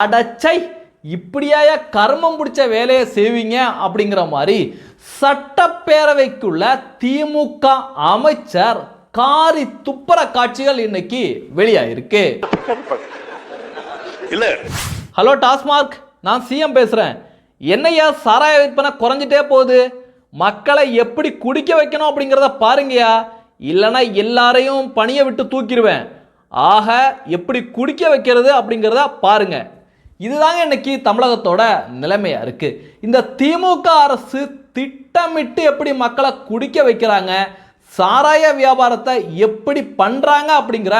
அடச்சை இப்படியாய கர்மம் பிடிச்ச வேலையை செய்வீங்க அப்படிங்கிற மாதிரி சட்டப்பேரவைக்குள்ள திமுக அமைச்சர் காரி துப்புற காட்சிகள் இன்னைக்கு வெளியாயிருக்கு. இல்ல. ஹலோ டாஸ்மார்க். நான் சிஎம் பேசுகிறேன் என்னையா சாராய விற்பனை குறைஞ்சிட்டே போகுது? மக்களை எப்படி குடிக்க வைக்கணும் அப்படிங்கிறத பாருங்கயா இல்லைன்னா எல்லாரையும் பணியை விட்டு தூக்கிடுவேன். ஆக எப்படி குடிக்க வைக்கிறது அப்படிங்கிறத பாருங்க. இதுதாங்க இன்னைக்கு தமிழகத்தோட நிலைமையா இருக்கு. இந்த திமுக அரசு திட்டமிட்டு எப்படி மக்களை குடிக்க வைக்கிறாங்க சாராய வியாபாரத்தை எப்படி பண்றாங்க அப்படிங்கிற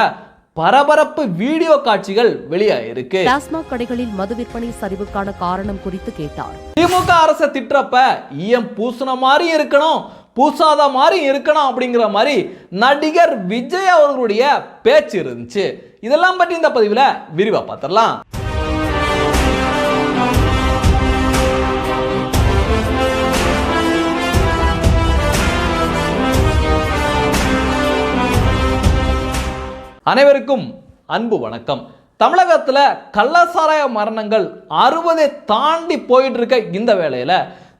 பரபரப்பு வீடியோ காட்சிகள் வெளியாயிருக்கு. டாஸ்மாக் கடைகளில் மது விற்பனை சரிவுக்கான காரணம் குறித்து கேட்டார். திமுக அரசை திட்டுறப்ப ஈயம் பூசுன மாதிரி இருக்கணும் பூசாத மாதிரி இருக்கணும் அப்படிங்கிற மாதிரி நடிகர் விஜய் அவர்களுடைய பேச்சு இருந்துச்சு. இதெல்லாம் பற்றி இந்த பதிவில் விரிவா பார்த்துடலாம். அனைவருக்கும் அன்பு வணக்கம். தமிழகத்தில் கள்ளசாராய மரணங்கள் அறுபதை தாண்டி போயிட்டு இருக்க இந்த வேளையில்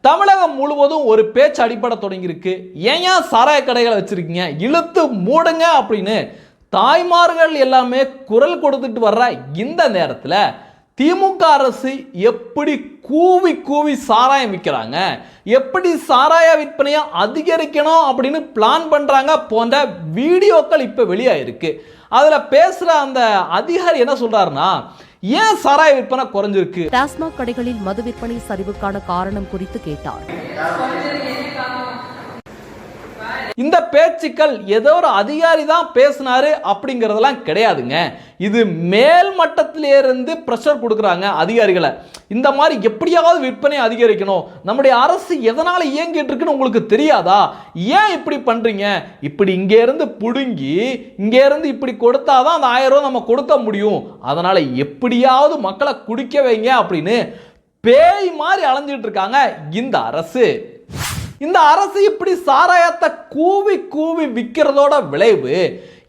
தமிழகம் முழுவதும் ஒரு பேச்சு அடிப்பட தொடங்கியிருக்கு. ஏன் ஏன் சாராய கடைகளை வச்சுருக்கீங்க? இழுத்து மூடுங்க அப்படின்னு தாய்மார்கள் எல்லாமே குரல் கொடுத்துட்டு வர்ற இந்த நேரத்தில் திமுக அரசு எப்படி கூவி கூவி சாராயம் விற்கிறாங்க எப்படி சாராய விற்பனையை அதிகரிக்கணும் அப்படின்னு பிளான் பண்ணுறாங்க போன்ற வீடியோக்கள் இப்போ வெளியாயிருக்கு. அதில் பேசுகிற அந்த அதிகாரி என்ன சொல்கிறாருன்னா ஏன் சாராய விற்பனை குறைஞ்சிருக்கு? டாஸ்மாக் கடைகளில் மது விற்பனை சரிவுக்கான காரணம் குறித்து கேட்டார். இந்த பேச்சுக்கள் ஏதோ ஒரு அதிகாரி தான் பேசினாரு அப்படிங்கிறதெல்லாம் கிடையாதுங்க. இது மேல் மட்டத்திலிருந்து ப்ரெஷர் கொடுக்குறாங்க அதிகாரிகளை. இந்த மாதிரி எப்படியாவது விற்பனை அதிகரிக்கணும். நம்முடைய அரசு எதனால் இயங்கிட்டு இருக்குன்னு உங்களுக்கு தெரியாதா? ஏன் இப்படி பண்ணுறீங்க இப்படி இங்கேருந்து பிடுங்கி இங்கேருந்து இப்படி கொடுத்தாதான் அந்த ஆயிரம் நம்ம கொடுக்க முடியும். அதனால் எப்படியாவது மக்களை குடிக்க வைங்க அப்படின்னு பேய் மாதிரி அலைஞ்சிட்டு இருக்காங்க இந்த அரசு. இந்த அரசு இப்படி சாராயத்தை கூவி கூவி விற்கிறதோட விளைவு.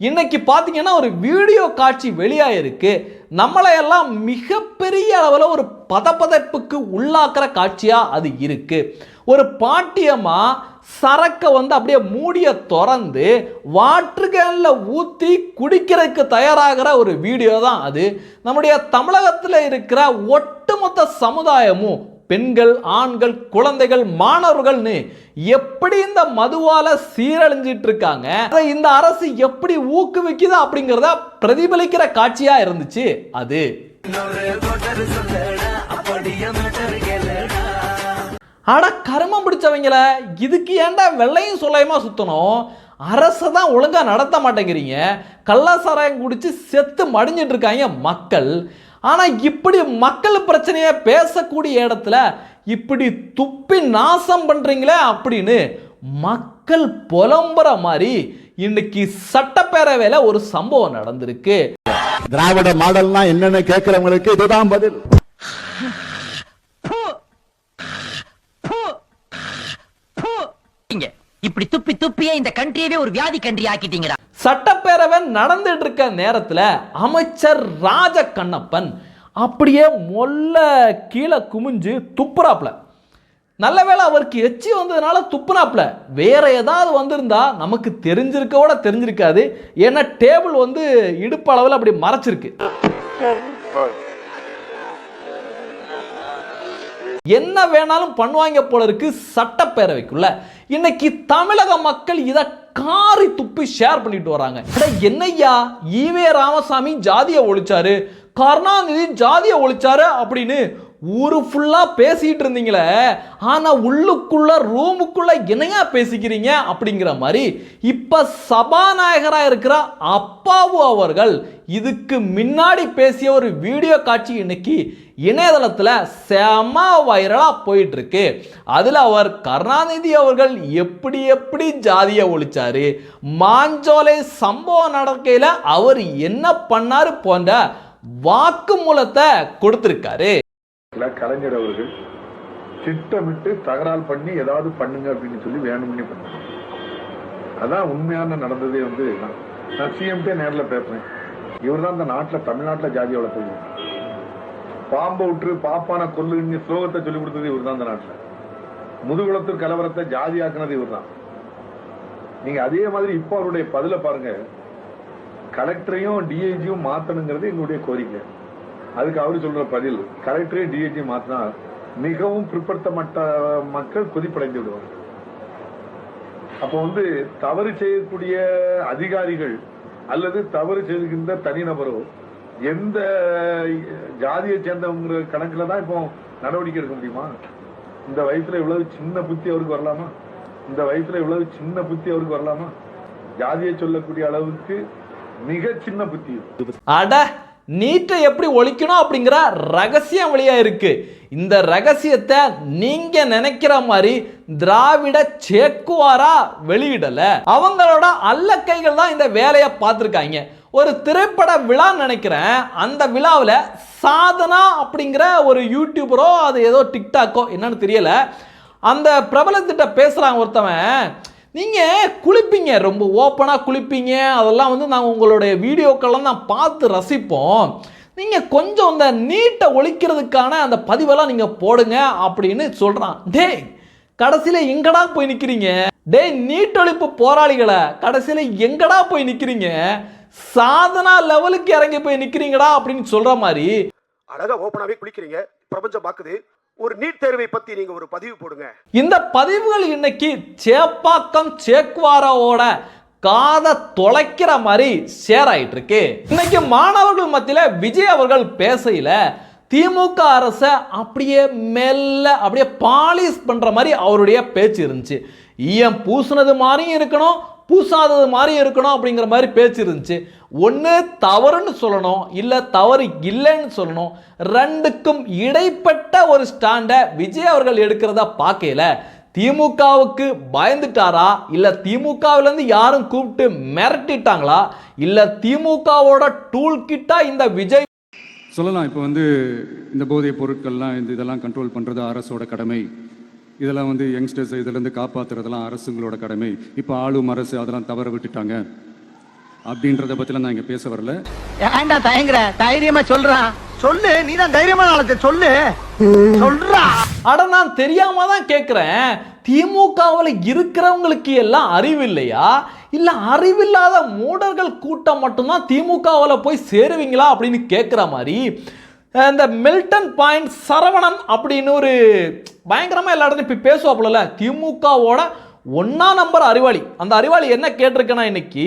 இன்னைக்கு பார்த்தீங்கன்னா ஒரு வீடியோ காட்சி வெளியாயிருக்கு. நம்மளை எல்லாம் மிகப்பெரிய அளவில் ஒரு பதப்பதைப்புக்கு உள்ளாக்குற காட்சியாக அது இருக்கு. ஒரு பாட்டியமாக சரக்கை வந்து அப்படியே மூடிய திறந்து வாட்டர்கேனில் ஊற்றி குடிக்கிறதுக்கு தயாராகிற ஒரு வீடியோ தான் அது. நம்முடைய தமிழகத்தில் இருக்கிற ஒட்டுமொத்த சமுதாயமும் பெண்கள் ஆண்கள் குழந்தைகள் மாணவர்கள்னு எப்படி இந்த மதுவால சீரழிஞ்சிட்டு இருக்காங்க அதை இந்த அரசு எப்படி ஊக்குவிக்குது அப்படிங்கிறத பிரதிபலிக்கிற காட்சியா இருந்துச்சு அது. ஆட கர்மம் பிடிச்சவங்கள இதுக்கு ஏன்டா வெள்ளையும் சொல்லையுமா சுத்தணும்? அரசை தான் ஒழுங்காக நடத்த மாட்டேங்கிறீங்க. கள்ளசாராயம் குடிச்சு செத்து மடிஞ்சிட்டு இருக்காங்க மக்கள். ஆனால் இப்படி மக்கள் பிரச்சனையை பேசக்கூடிய இடத்துல இப்படி துப்பி நாசம் பண்ணுறீங்களே அப்படின்னு மக்கள் புலம்புற மாதிரி இன்னைக்கு சட்டப்பேரவையில் ஒரு சம்பவம் நடந்திருக்கு. திராவிட மாடல்னா என்னன்னு கேட்கிறவங்களுக்கு இதுதான் பதில். இங்க. இப்படி துப்பி துப்பியே இந்த கண்ட்ரியவே ஒரு வியாதி கண்ட்ரி ஆக்கிட்டீங்கடா. சட்டப்பேரவை நடந்துட்டு இருக்க நேரத்தில் அமைச்சர் ராஜ கண்ணப்பன் அப்படியே மொல்ல கீழே குமிஞ்சு துப்புறாப்புல. நல்ல வேளை அவருக்கு எச்சி வந்ததுனால துப்புனாப்புல. வேற ஏதாவது வந்திருந்தா நமக்கு தெரிஞ்சிருக்க கூட தெரிஞ்சிருக்காது. ஏன்னா டேபிள் வந்து இடுப்பு அளவில் அப்படி மறைச்சிருக்கு. என்ன வேணாலும் பண்ணுவாங்க போல இருக்கு சட்டப்பேரவைக்குள்ள. இன்னைக்கு தமிழக மக்கள் இதை காரி துப்பி ஷேர் பண்ணிட்டு வராங்க. என்னையா என்னய்யா? ஈவே ராமசாமி ஜாதியை ஒழிச்சாரு. கருணாநிதி ஜாதியை ஒழிச்சாரு அப்படின்னு ஊரு ஃபுல்லாக பேசிகிட்டு இருந்தீங்களே. ஆனால் உள்ளுக்குள்ள ரூமுக்குள்ள என்னையா பேசிக்கிறீங்க அப்படிங்கிற மாதிரி இப்போ சபாநாயகராக இருக்கிற அப்பாவு அவர்கள் இதுக்கு முன்னாடி பேசிய ஒரு வீடியோ காட்சி இன்னைக்கு இணையதளத்தில் செம வைரலாக போயிட்டுருக்கு. அதில் அவர் கருணாநிதி அவர்கள் எப்படி எப்படி ஜாதியை ஒழிச்சாரு மாஞ்சோலை சம்பவம் நடக்கையில் அவர் என்ன பண்ணாரு போன்ற வாக்குமூலத்தை கொடுத்திருக்காரு. கலைஞர் அவர்கள் திட்டமிட்டு தகராறு பண்ணி ஏதாவது பண்ணுங்க அப்படின்னு சொல்லி வேணும்னே பண்ணாங்க. அதான் உண்மையான நடந்ததே வந்து நான் நான் சிஎம்டே நேரில் பேசுறேன். இவர் தான் இந்த நாட்டில் தமிழ்நாட்டில் ஜாதி வளர்த்தது பாம்பை விட்டு பாப்பான கொல்லுன்னு ஸ்லோகத்தை சொல்லி கொடுத்தது இவர் தான் இந்த நாட்டில். முதுகுளத்து கலவரத்தை ஜாதியாக்குனது இவர் தான் நீங்க அதே மாதிரி இப்போ அவருடைய பதில பாருங்க. கலெக்டரையும் டிஐஜியும் மாத்தணுங்கிறது எங்களுடைய கோரிக்கை. அதுக்கு அவரு சொல்ற பதில் கலெக்டரையும் டிஐஜியும் மாத்தினா மிகவும் பிற்படுத்தப்பட்ட மக்கள் கொதிப்படைந்து விடுவாங்க. அப்போ வந்து தவறு செய்யக்கூடிய அதிகாரிகள் அல்லது தவறு செய்கின்ற தனிநபரோ எந்த ஜாதியை சேர்ந்தவங்கிற கணக்குல தான் இப்போ நடவடிக்கை எடுக்க முடியுமா? இந்த வயசுல இவ்வளவு சின்ன புத்தி அவருக்கு வரலாமா? இந்த வயசுல இவ்வளவு சின்ன புத்தி அவருக்கு வரலாமா? ஜாதியை சொல்லக்கூடிய அளவுக்கு மிக சின்ன புத்தி. அட நீட்டை எப்படி ஒழிக்கணும் அப்படிங்கிற ரகசியம் வழியா இருக்கு. இந்த ரகசியத்தை நீங்க நினைக்கிற மாதிரி திராவிட சேக்குவாரா வெளியிடல. அவங்களோட அல்ல கைகள் தான் இந்த வேலையை பார்த்துருக்காங்க. ஒரு திரைப்பட விழா நினைக்கிறேன். அந்த விழாவில் சாதனா அப்படிங்கிற ஒரு யூடியூபரோ அது ஏதோ டிக்டாக்கோ என்னன்னு தெரியல. அந்த பிரபலத்திட்ட பேசுகிறாங்க ஒருத்தவன். நீங்கள் குளிப்பீங்க ரொம்ப ஓப்பனாக குளிப்பீங்க. அதெல்லாம் வந்து நாங்கள் உங்களுடைய வீடியோக்கள்லாம் நான் பார்த்து ரசிப்போம். நீங்கள் கொஞ்சம் இந்த நீட்டை ஒழிக்கிறதுக்கான அந்த பதிவெல்லாம் நீங்கள் போடுங்க அப்படின்னு சொல்கிறான் டேய் கடைசியில் எங்கடா போய் நிற்கிறீங்க டேய் நீட்டொழிப்பு போராளிகளை கடைசியில் எங்கடா போய் நிற்கிறீங்க சாதனா லெவலுக்கு இறங்கி போய் நிற்கிறீங்கடா அப்படின்னு சொல்கிற மாதிரி. அழகா ஓப்பனாவே குளிக்கிறீங்க. பிரபஞ்சம் பாக்குது. ஒரு நீட் தேர்வை பத்தி நீங்க ஒரு பதிவு போடுங்க. இந்த பதிவுகள் இன்னைக்கு சேப்பாக்கம் சேக்வாராவோட காதை தொலைக்கிற மாதிரி ஷேர் ஆயிட்டு இருக்கு இன்னைக்கு மாணவர்கள் மத்தியில விஜய் அவர்கள் பேசையில திமுக அரசை அப்படியே மெல்ல அப்படியே பாலிஷ் பண்ற மாதிரி அவருடைய பேச்சு இருந்துச்சு. ஈயம் பூசுனது மாதிரியும் இருக்கணும் பூசாதது மாதிரி இருக்கணும் அப்படிங்கிற மாதிரி பேச்சு இருந்துச்சு. ஒன்று தவறுன்னு சொல்லணும் இல்லை தவறு இல்லைன்னு சொல்லணும். ரெண்டுக்கும் இடைப்பட்ட ஒரு ஸ்டாண்டை விஜய் அவர்கள் எடுக்கிறதா பார்க்கையில திமுகவுக்கு பயந்துட்டாரா? இல்லை திமுகவிலேருந்து யாரும் கூப்பிட்டு மிரட்டிட்டாங்களா? இல்லை திமுகவோட டூல் கிட்டா இந்த விஜய் சொல்லலாம் இப்போ வந்து இந்த போதைப் பொருட்கள்லாம் இந்த இதெல்லாம் கண்ட்ரோல் பண்ணுறது அரசோட கடமை. இதெல்லாம் வந்து யங்ஸ்டர்ஸ் இதிலேருந்து காப்பாற்றுறதெல்லாம் அரசுங்களோட கடமை. இப்போ ஆளும் அரசு அதெல்லாம் தவற விட்டுட்டாங்க. அப்படின்றத பற்றிலாம் நான் இங்கே பேச வரல. ஏன்டா தயங்குற? தைரியமா சொல்றான் சொல்லு நீ தான் தைரியமான ஆளத்தை சொல்லு. சொல்றா. அட நான் தெரியாம தான் கேட்குறேன் திமுகவில் இருக்கிறவங்களுக்கு எல்லாம் அறிவு இல்லையா? இல்லை அறிவில்லாத மூடர்கள் கூட்டம் மட்டும்தான் திமுகவில் போய் சேருவீங்களா அப்படின்னு கேட்குற மாதிரி இந்த மில்டன் பாயிண்ட் சரவணன் அப்படின்னு ஒரு பயங்கரமாக எல்லா இடத்துலையும் இப்போ பேசுவாப்புல திமுகவோட ஒன்றா நம்பர் அறிவாளி. அந்த அறிவாளி என்ன கேட்டிருக்கேன்னா இன்னைக்கு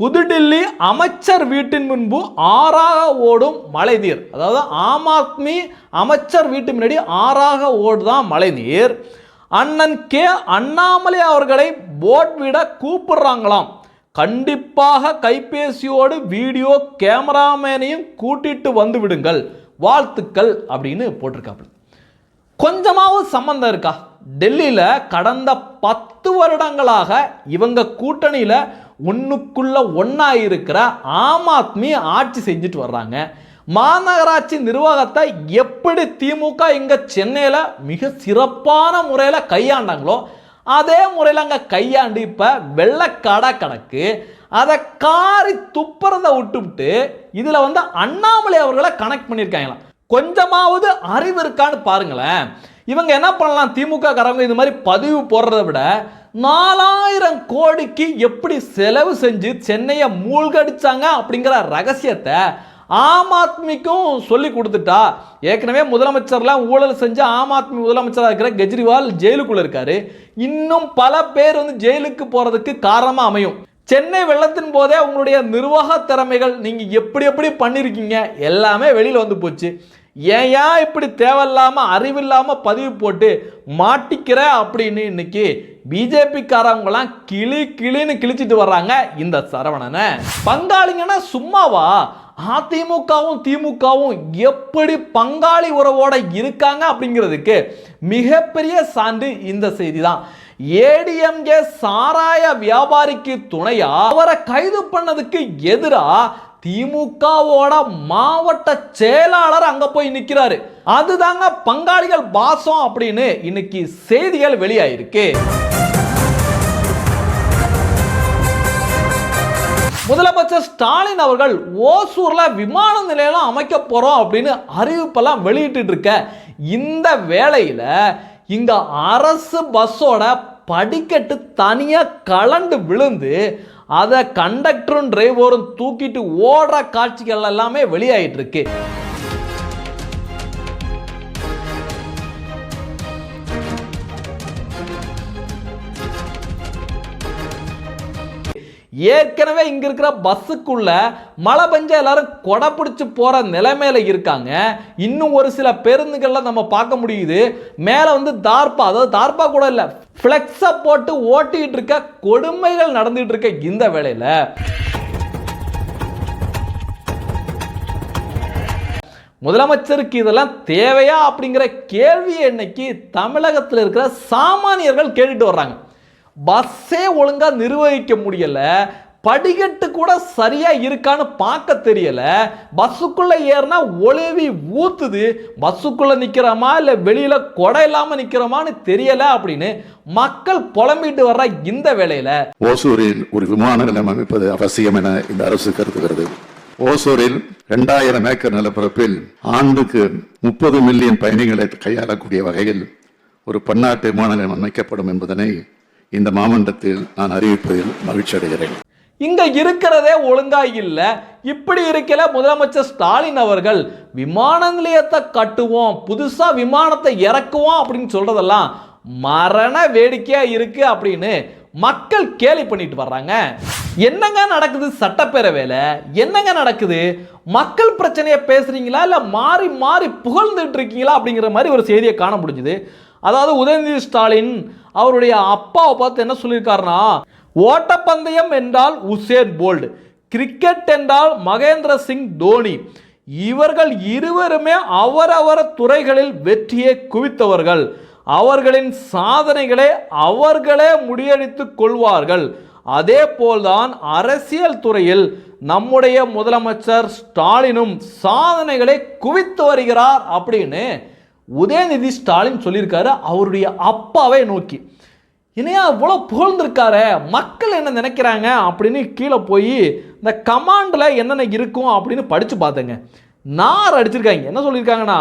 புதுடில்லி அமைச்சர் வீட்டின் முன்பு ஆறாக ஓடும் மழைநீர். அதாவது ஆம் ஆத்மி அமைச்சர் வீட்டு முன்னாடி ஆறாக ஓடுதான் மழைநீர். அண்ணன் கே அண்ணாமலை அவர்களை போட் விட கூப்பிடுறாங்களாம். கண்டிப்பாக கைபேசியோடு வீடியோ கேமராமேனையும் கூட்டிட்டு வந்து விடுங்கள். வாழ்த்துக்கள் அப்படின்னு போட்டிருக்காப்புல. கொஞ்சமாவது சம்மந்தம் இருக்கா? டெல்லியில் கடந்த பத்து வருடங்களாக இவங்க கூட்டணியில் ஒன்றுக்குள்ள ஒன்றா இருக்கிற ஆம் ஆத்மி ஆட்சி செஞ்சுட்டு வர்றாங்க. மாநகராட்சி நிர்வாகத்தை எப்படி திமுக இங்கே சென்னையில் மிக சிறப்பான முறையில் கையாண்டாங்களோ அதே முறையில் அங்கே கையாண்டு இப்போ வெள்ளக்காடா கணக்கு அதை காரி துப்புறதை விட்டுவிட்டு இதில் வந்து அண்ணாமலை அவர்களை கனெக்ட் பண்ணியிருக்காங்களாம். கொஞ்சமாவது அறிவு இருக்கான்னு பாருங்களேன். இவங்க என்ன பண்ணலாம்? திமுக காரவங்க இது மாதிரி பதிவு போடுறத விட நாலாயிரம் கோடிக்கு எப்படி செலவு செஞ்சு சென்னையை மூழ்கடிச்சாங்க அப்படிங்கிற ரகசியத்தை ஆம் ஆத்மிக்கும் சொல்லி கொடுத்துட்டா. ஏற்கனவே முதலமைச்சர்லாம் ஊழல் செஞ்சு ஆம் ஆத்மி முதலமைச்சராக இருக்கிற கெஜ்ரிவால் ஜெயிலுக்குள்ளே இருக்காரு. இன்னும் பல பேர் வந்து ஜெயிலுக்கு போகிறதுக்கு காரணமாக அமையும். சென்னை வெள்ளத்தின் போதே உங்களுடைய நிர்வாக திறமைகள் நீங்கள் எப்படி எப்படி பண்ணியிருக்கீங்க எல்லாமே வெளியில் வந்து போச்சு. ஏன் ஏன் இப்படி தேவையில்லாமல் அறிவில்லாமல் பதிவு போட்டு மாட்டிக்கிற அப்படின்னு இன்னைக்கு பிஜேபிக்காரவங்களாம் கிளி கிளின்னு கிழிச்சிட்டு வர்றாங்க இந்த சரவணனை. பங்காளிங்கன்னா சும்மாவா? அதிமுகவும் திமுகவும் எப்படி பங்காளி உறவோட இருக்காங்க அப்படிங்கிறதுக்கு மிகப்பெரிய சான்று இந்த செய்தி தான் ஏடிஎம்கே சாராய வியாபாரிக்கு துணையா? அவரை கைது பண்ணதுக்கு எதிரா? திமுகவோட மாவட்ட செயலாளர் அங்க போய் நிக்கிறாரு. அதுதாங்க பங்காளிகள் பாசம் அப்படின்னு இன்னைக்கு செய்திகள் வெளியாயிருக்கு. முதலமைச்சர் ஸ்டாலின் அவர்கள் ஓசூர்ல விமான நிலையம் அமைக்க போறோம் அப்படின்னு அறிவிப்பெல்லாம் வெளியிட்டு இருக்க. இந்த வேளையில இங்க அரசு பஸ்ஸோட படிக்கட்டு தனியாக கலண்டு விழுந்து அதை கண்டக்டரும் டிரைவரும் தூக்கிட்டு ஓடுற காட்சிகள் எல்லாமே வெளியாகிட்டு இருக்கு ஏற்கனவே இங்க இருக்கிற பஸ்ஸுக்குள்ள மழை பெஞ்ச எல்லாரும் கொடை பிடிச்சு போற நிலைமையில இருக்காங்க. இன்னும் ஒரு சில பேருந்துகள்ல நம்ம பார்க்க முடியுது. மேல வந்து தார்பா அதாவது தார்பா கூட இல்ல ஃப்ளெக்ஸை போட்டு ஓட்டிட்டு இருக்க கொடுமைகள் நடந்துட்டு இருக்க இந்த வேலையில் முதலமைச்சருக்கு இதெல்லாம் தேவையா அப்படிங்கிற கேள்வியை இன்னைக்கு தமிழகத்தில் இருக்கிற சாமானியர்கள் கேட்டுட்டு வர்றாங்க. பஸ்ஸே ஒழுங்கா நிர்வகிக்க முடியல. படிக்கட்டு கூட சரியா இருக்கான்னு பார்க்க தெரியல. பஸ்ஸுக்குள்ள ஏறினா ஒளிவி ஊத்துது. பஸ்ஸுக்குள்ள நிக்கிறோமா இல்ல வெளியில கொடை இல்லாம நிக்கிறோமான்னு தெரியல அப்படின்னு மக்கள் புலம்பிட்டு வர்ற இந்த வேலையில ஓசூரில் ஒரு விமான நிலையம் அமைப்பது அவசியம் என இந்த அரசு கருதுகிறது. ஓசூரில் இரண்டாயிரம் ஏக்கர் நிலப்பரப்பில் ஆண்டுக்கு முப்பது மில்லியன் பயணிகளை கையாளக்கூடிய வகையில் ஒரு பன்னாட்டு விமான நிலையம் அமைக்கப்படும் என்பதனை இந்த மாமன்றத்தில் நான் அறிவிப்பதில் மகிழ்ச்சி அடைகிறேன். இங்க இருக்கிறதே ஒழுங்கா இல்ல. இப்படி இருக்கல முதலமைச்சர் ஸ்டாலின் அவர்கள் விமான நிலையத்தை கட்டுவோம் புதுசா விமானத்தை இறக்குவோம் அப்படின்னு சொல்றதெல்லாம் மரண வேடிக்கையா இருக்கு அப்படின்னு மக்கள் கேலி பண்ணிட்டு வர்றாங்க. என்னங்க நடக்குது சட்டப்பேரவையில்? என்னங்க நடக்குது? மக்கள் பிரச்சனையை பேசுறீங்களா? இல்லை மாறி மாறி புகழ்ந்துட்டு இருக்கீங்களா? அப்படிங்கிற மாதிரி ஒரு செய்தியை காண முடிஞ்சுது. அதாவது உதயநிதி ஸ்டாலின் அவருடைய அப்பாவை பார்த்து என்ன சொல்லியிருக்காருன்னா ஓட்டப்பந்தயம் என்றால் உசேன் போல்டு கிரிக்கெட் என்றால் மகேந்திர சிங் தோனி. இவர்கள் இருவருமே அவரவர் துறைகளில் வெற்றியை குவித்தவர்கள். அவர்களின் சாதனைகளை அவர்களே முறியடித்துக் கொள்வார்கள். அதே போல்தான் அரசியல் துறையில் நம்முடைய முதலமைச்சர் ஸ்டாலினும் சாதனைகளை குவித்து வருகிறார் அப்படின்னு உதயநிதி ஸ்டாலின் சொல்லியிருக்காரு அவருடைய அப்பாவை நோக்கி. இனியா இவ்வளோ புகழ்ந்திருக்காரு மக்கள் என்ன நினைக்கிறாங்க அப்படின்னு கீழே போய் இந்த கமாண்டில் என்னென்ன இருக்கும் அப்படின்னு படித்து பார்த்தேங்க. நார் அடிச்சிருக்காங்க. என்ன சொல்லியிருக்காங்கன்னா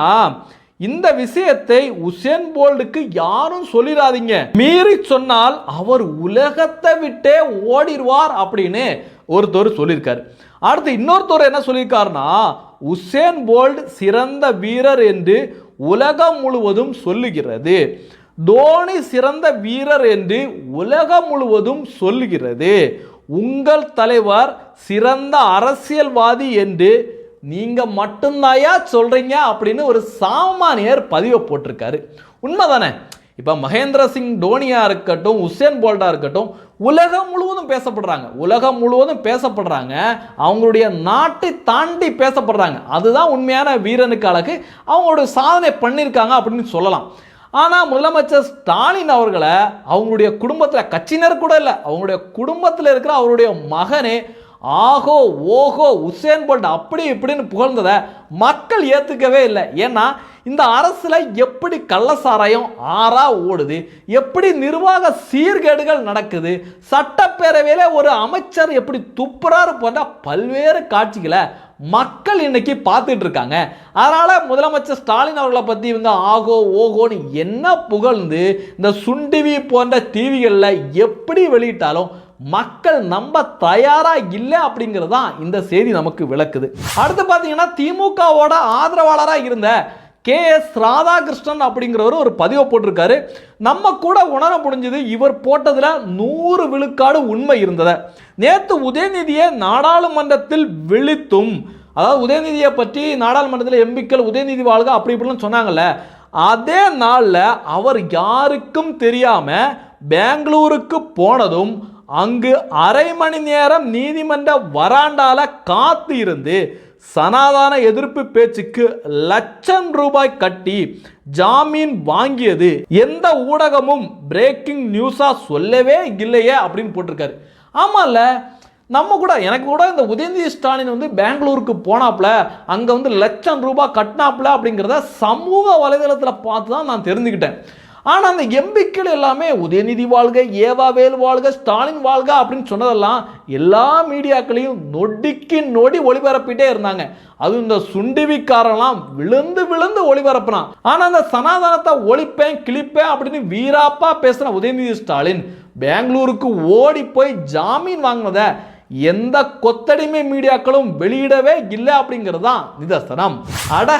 இந்த விஷயத்தை உசேன் போல்டுக்கு யாரும் சொல்லிடாதீங்க மீறி சொன்னால் அவர் உலகத்தை விட்டே ஓடிடுவார் அப்படின்னு ஒருத்தர் சொல்லியிருக்காரு. அடுத்து இன்னொருத்தர் என்ன சொல்லியிருக்காருன்னா உசேன் போல்ட் சிறந்த வீரர் என்று உலகம் முழுவதும் சொல்லுகிறது. தோனி சிறந்த வீரர் என்று உலகம் முழுவதும் சொல்லுகிறது. உங்கள் தலைவர் சிறந்த அரசியல்வாதி என்று நீங்க மட்டும்தாயா சொல்றீங்க அப்படின்னு ஒரு சாமானியர் பதிவை போட்டிருக்காரு. உண்மைதானே? இப்போ மகேந்திர சிங் டோனியாக இருக்கட்டும் உசேன் போல்டா இருக்கட்டும் உலகம் முழுவதும் பேசப்படுறாங்க. உலகம் முழுவதும் பேசப்படுறாங்க. அவங்களுடைய நாட்டை தாண்டி பேசப்படுறாங்க. அதுதான் உண்மையான வீரனுக்கு அழகு. அவங்களுடைய சாதனை பண்ணியிருக்காங்க அப்படின்னு சொல்லலாம். ஆனால் முதலமைச்சர் ஸ்டாலின் அவர்களை அவங்களுடைய குடும்பத்தில் கட்சியினர் கூட இல்லை அவங்களுடைய குடும்பத்தில் இருக்கிற அவருடைய மகனே ஆகோ ஓஹோ உசேன் போல்ட் அப்படி இப்படின்னு புகழ்ந்ததை மக்கள் ஏற்றுக்கவே இல்லை. ஏன்னா இந்த அரசில் எப்படி கள்ளசாராயம் ஆறா ஓடுது எப்படி நிர்வாக சீர்கேடுகள் நடக்குது சட்டப்பேரவையில் ஒரு அமைச்சர் எப்படி துப்புறாரு போன்ற பல்வேறு காட்சிகளை மக்கள் இன்னைக்கு பார்த்துட்டு இருக்காங்க. அதனால முதலமைச்சர் ஸ்டாலின் அவர்களை பற்றி இவங்க ஆகோ ஓகோன்னு என்ன புகழ்ந்து இந்த சுண்டிவி போன்ற டிவிகளில் எப்படி வெளியிட்டாலும் மக்கள் நம்ப தயாரா இல்லை அப்படிங்கிறது தான் இந்த செய்தி நமக்கு விளக்குது. அடுத்து பார்த்தீங்கன்னா திமுகவோட ஆதரவாளராக இருந்த கே எஸ் ராதாகிருஷ்ணன் அப்படிங்கிறவர் ஒரு பதிவை போட்டிருக்காரு. நம்ம கூட உணர முடிஞ்சது இவர் போட்டதில் நூறு விழுக்காடு உண்மை இருந்ததை. நேற்று உதயநிதியை நாடாளுமன்றத்தில் விழித்தும் அதாவது உதயநிதியை பற்றி நாடாளுமன்றத்தில் எம்பிக்கள் உதயநிதி வாழ்க அப்படி இப்படிலாம் சொன்னாங்கல்ல அதே நாளில் அவர் யாருக்கும் தெரியாமல் பெங்களூருக்கு போனதும் அங்கு அரை மணி நேரம் நீதிமன்ற வராண்டால காத்து இருந்து சனாதான எதிர்ப்பு பேச்சுக்கு லட்சம் ரூபாய் கட்டி ஜாமீன் வாங்கியது எந்த ஊடகமும் பிரேக்கிங் நியூஸா சொல்லவே இல்லையே அப்படின்னு போட்டிருக்காரு. ஆமால நம்ம கூட எனக்கு கூட இந்த உதயநிதி ஸ்டாலின் வந்து பெங்களூருக்கு போனாப்புல அங்கே வந்து லட்சம் ரூபாய் கட்டினாப்புல அப்படிங்கிறத சமூக வலைதளத்தில் பார்த்து தான் நான் தெரிஞ்சுக்கிட்டேன். ஆனால் அந்த எம்பிக்கள் எல்லாமே உதயநிதி வாழ்க ஏவாவேல் வாழ்க ஸ்டாலின் வாழ்க அப்படின்னு சொன்னதெல்லாம் எல்லா மீடியாக்களையும் நொடிக்கு நொடி ஒளிபரப்பிட்டே இருந்தாங்க. அதுவும் இந்த சுண்டிவிக்காரெல்லாம் விழுந்து விழுந்து ஒளிபரப்புனான். ஆனால் அந்த சனாதனத்தை ஒழிப்பேன் கிழிப்பேன் அப்படின்னு வீராப்பா பேசின உதயநிதி ஸ்டாலின் பெங்களூருக்கு ஓடி போய் ஜாமீன் வாங்கினத எந்த கொத்தடிமை மீடியாக்களும் வெளியிடவே இல்லை அப்படிங்கிறது தான் நிதர்சனம். அட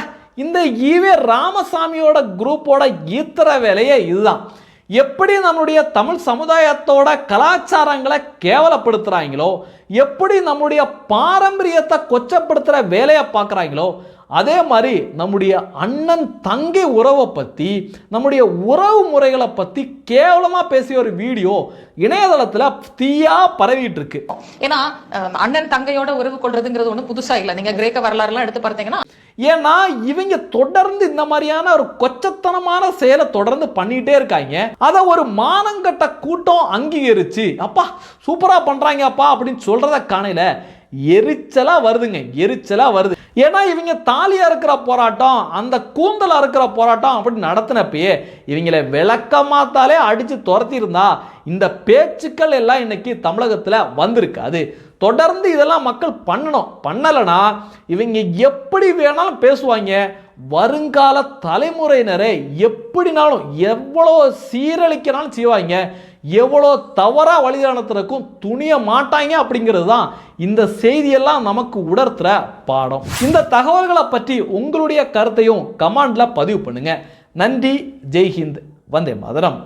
இந்த ஈவே ராமசாமியோட குரூப்போட ஈத்திர வேலையே இதுதான். எப்படி நம்முடைய தமிழ் சமுதாயத்தோட கலாச்சாரங்களை கேவலப்படுத்துகிறாங்களோ எப்படி நம்முடைய பாரம்பரியத்தை கொச்சப்படுத்துகிற வேலையை பார்க்குறாங்களோ அதே மாதிரி நம்முடைய அண்ணன் தங்கை உறவை பற்றி நம்முடைய உறவு முறைகளை பற்றி கேவலமாக பேசிய ஒரு வீடியோ இணையதளத்தில் தீயா பரவிட்டு இருக்கு. ஏன்னா அண்ணன் தங்கையோட உறவு கொள்றதுங்கிறது ஒண்ணும் புதுசா இல்ல. நீங்க கிரேக்க வரலாறு எல்லாம் எடுத்து பார்த்தீங்கன்னா ஏன்னா இவங்க தொடர்ந்து இந்த மாதிரியான ஒரு கொச்சத்தனமான செயலை தொடர்ந்து பண்ணிட்டே இருக்காங்க. அதை ஒரு மானங்கட்ட கூட்டம் அங்கீகரிச்சு அப்பா சூப்பரா பண்றாங்க அப்பா அப்படின்னு சொல்றத காணையில எரிச்சலா வருதுங்க. எரிச்சலா வருது. ஏன்னா இவங்க தாலியாக இருக்கிற போராட்டம் அந்த கூந்தலாக இருக்கிற போராட்டம் அப்படி நடத்தினப்பயே இவங்களை விளக்கமாத்தாலே அடித்து துரத்தியிருந்தா இந்த பேச்சுக்கள் எல்லாம் இன்னைக்கு தமிழகத்தில் வந்திருக்காது. தொடர்ந்து இதெல்லாம் மக்கள் பண்ணணும். பண்ணலைன்னா இவங்க எப்படி வேணாலும் பேசுவாங்க? வருங்கால தலைமுறையினரை எப்படினாலும் எவ்வளோ சீரழிக்கிறாலும் செய்வாங்க? எவ்வளோ தவறாக வழி நடத்துறக்கும் துணிய மாட்டாங்க அப்படிங்கிறது தான் இந்த செய்தியெல்லாம் நமக்கு உணர்த்துற பாடம். இந்த தகவல்களை பற்றி உங்களுடைய கருத்தையும் கமாண்டில் பதிவு பண்ணுங்க. நன்றி ஜெய்ஹிந்த் வந்தே மதுரம்.